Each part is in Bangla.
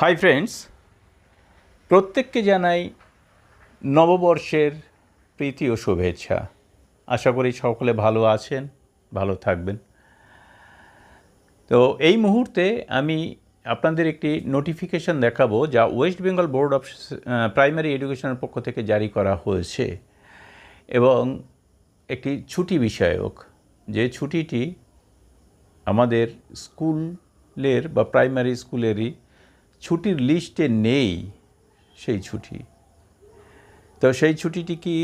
হাই ফ্রেন্ডস, প্রত্যেককে জানাই নববর্ষের প্রীতি ও শুভেচ্ছা। আশা করি সকলে ভালো আছেন, ভালো থাকবেন। তো এই মুহূর্তে আমি আপনাদের একটি নোটিফিকেশন দেখাবো যা West Bengal board of primary এডুকেশনের পক্ষ থেকে জারি করা হয়েছে এবং একটি ছুটি বিষয়ক। যে ছুটিটি আমাদের স্কুলের বা প্রাইমারি স্কুলেরই ছুটির লিস্টে নেই সেই ছুটি। তো সেই ছুটিটি কি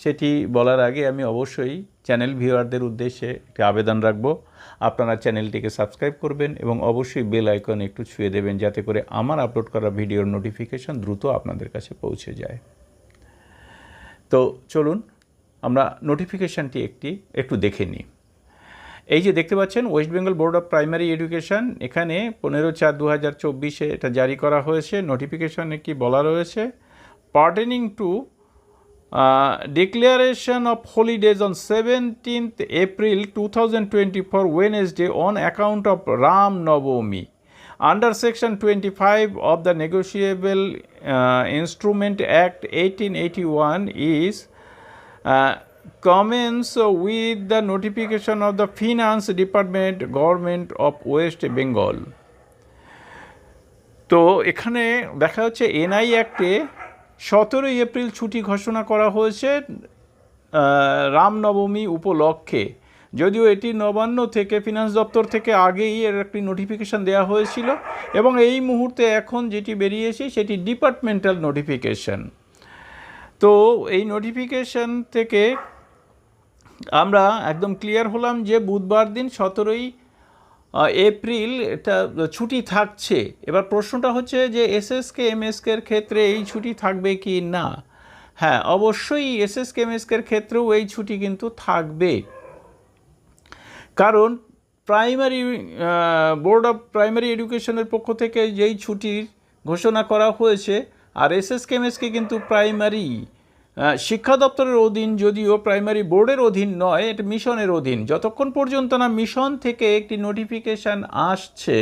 সেটি বলার আগে আমি অবশ্যই চ্যানেল ভিউয়ারদের উদ্দেশ্যে একটি আবেদন রাখব। আপনারা চ্যানেলটিকে সাবস্ক্রাইব করবেন এবং অবশ্যই বেল আইকন একটু ছুঁয়ে দেবেন যাতে করে আমার আপলোড করা ভিডিওর নোটিফিকেশান দ্রুত আপনাদের কাছে পৌঁছে যায়। তো চলুন, আমরা নোটিফিকেশানটি একটি, একটু দেখে নিই। এই যে দেখতে পাচ্ছেন West Bengal board of primary education এখানে পনেরো চার দু হাজার এটা জারি করা হয়েছে নোটিফিকেশনে কি বলা রয়েছে। Pertaining to declaration of holidays on seventeenth April two thousand twenty four Wednesday on account of Ram নবমী Under Section 25 of the Negotiable uh, Instrument Act 1881 is uh, commence with the notification of the Finance Department, Government of West Bengal. তো এখানে দেখা যাচ্ছে এনআই অ্যাক্টে সতেরোই এপ্রিল ছুটি ঘোষণা করা হয়েছে রামনবমী উপলক্ষে যদিও এটি নবান্ন থেকে ফিনান্স দপ্তর থেকে আগেই এর একটি নোটিফিকেশান দেওয়া হয়েছিল এবং এই মুহূর্তে এখন যেটি বেরিয়েছে সেটি ডিপার্টমেন্টাল নোটিফিকেশান তো এই নোটিফিকেশান থেকে আমরা একদম ক্লিয়ার হলাম যে বুধবার দিন সতেরোই এপ্রিল এটা ছুটি থাকছে। এবার প্রশ্নটা হচ্ছে যে এসএসকে এমএসকের ক্ষেত্রে এই ছুটি থাকবে কি না? হ্যাঁ অবশ্যই এসএসকে এমএসকের ক্ষেত্রেও এই ছুটি কিন্তু থাকবে। কারণ প্রাইমারি বোর্ড অফ প্রাইমারি এডুকেশনের পক্ষ থেকে যেই ছুটির ঘোষণা করা হয়েছে, আর এসএসকে, এমএসকে কিন্তু প্রাইমারি। শিক্ষা দপ্তরের অধীন যদিও প্রাইমারি বোর্ডের অধীন নয়, এটা মিশনের অধীন। যতক্ষণ পর্যন্ত না মিশন থেকে একটি নোটিফিকেশান আসছে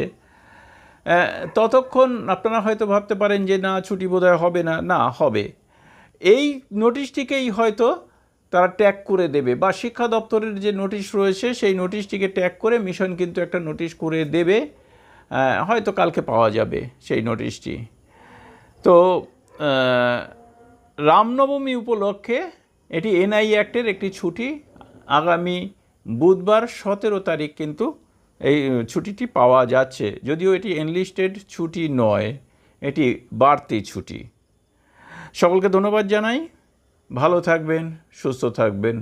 ততক্ষণ আপনারা হয়তো ভাবতে পারেন যে না, ছুটি বোধহয় হবে না। না, হবে। এই নোটিশটিকেই হয়তো তারা ট্যাগ করে দেবে বা শিক্ষা দপ্তরের যে নোটিশ রয়েছে, সেই নোটিশটিকে ট্যাগ করে মিশন কিন্তু একটা নোটিশ করে দেবে। হয়তো কালকে পাওয়া যাবে সেই নোটিশটি তো রামনবমী উপলক্ষে এটি এনআই অ্যাক্টের একটি ছুটি। আগামী বুধবার সতেরো তারিখ কিন্তু এই ছুটিটি পাওয়া যাচ্ছে। যদিও এটি এনলিস্টেড ছুটি নয়, এটি বাড়তি ছুটি। সকলকে ধন্যবাদ জানাই। ভালো থাকবেন, সুস্থ থাকবেন।